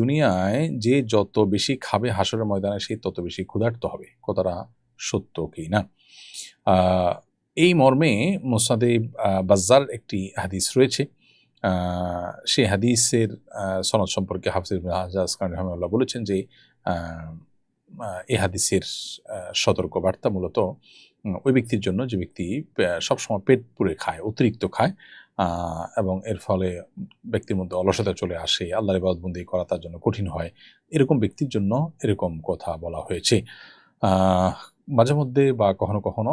দুনিয়ায় যে যত বেশি খাবে হাসরের ময়দানে, সে তত বেশি ক্ষুধার্ত হবে। কথাটা সত্য কি না? এই মর্মে মোসাদে বাজ্জার একটি হাদিস রয়েছে। সেই হাদিসের সনদ সম্পর্কে হাফিজ হাজাজ খান রহমাল্লাহ বলেছেন যে আহ, হাদিসের আহ, সতর্ক বার্তা মূলত ওই ব্যক্তির জন্য যে ব্যক্তি সবসময় পেট পুড়ে খায় অতিরিক্ত খায় এবং এর ফলে ব্যক্তির মধ্যে অলসতা চলে আসে আল্লাহর ইবাদতবন্দি করা তার জন্য কঠিন হয় এরকম ব্যক্তির জন্য এরকম কথা বলা হয়েছে। মাঝে মধ্যে বা কখনো কখনো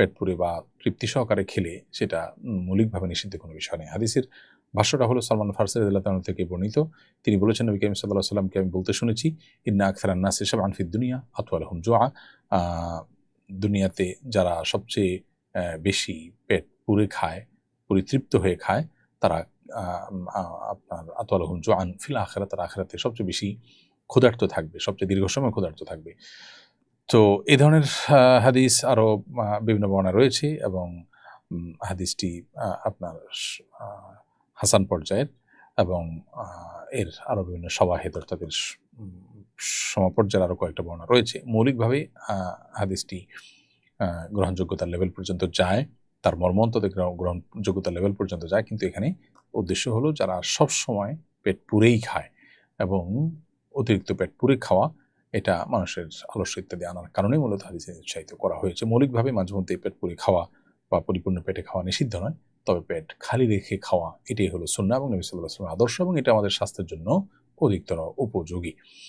পেট পুরে বা তৃপ্তি সহকারে খেলে সেটা মৌলিকভাবে নিষিদ্ধ কোনো বিষয় নেই। হাদিসের ভাষ্যটা হলো সালমান ফারসের আল্লাহ থেকে বর্ণিত। তিনি বলেছেন, নবী করিম সাল্লাহ সাল্লামকে আমি বলতে শুনেছি, ইন্না আখতার আন্নাস এসব আনফিদ দুনিয়া আতওয়াল হুম জোয়া দুনিয়াতে যারা সবচেয়ে বেশি পেট পুরে খায়, পরিতৃপ্ত হয়ে খায়, তারা আপনার আতওয়াল হুম জোয়ান ফিল আখেরা তারা আখেরাতে সবচেয়ে বেশি ক্ষুধার্ত থাকবে, সবচেয়ে দীর্ঘ সময় ক্ষুধার্ত থাকবে। তো এই ধরনের হাদিস আরও বিভিন্ন বর্ণা রয়েছে এবং হাদিসটি আপনার হাসান পর্যায়ের এবং এর আরও বিভিন্ন অর্থাৎ এর সমপর্যায়ের আরও কয়েকটা বর্ণনা রয়েছে। মৌলিকভাবে হাদিসটি গ্রহণযোগ্যতার লেভেল পর্যন্ত যায়, তার মর্মন্ততে গ্রহণ- গ্রহণযোগ্যতার লেভেল পর্যন্ত যায়, কিন্তু এখানে উদ্দেশ্য হলো যারা সব সময় পেট পুরেই খায় এবং অতিরিক্ত পেট পুরে খাওয়া এটা মানুষের আলস্য ইত্যাদি আনার কারণে মূলত হাদিসে উৎসাহিত করা হয়েছে। মৌলিকভাবে মাঝে মধ্যে পেট পুরে খাওয়া বা পরিপূর্ণ পেটে খাওয়া নিষিদ্ধ নয়, তবে পেট খালি রেখে খাওয়া এটাই হলো সুন্না এবং নবী সাল্লাহ আসলামের আদর্শ এবং এটা আমাদের স্বাস্থ্যের জন্য অধিকতর উপযোগী।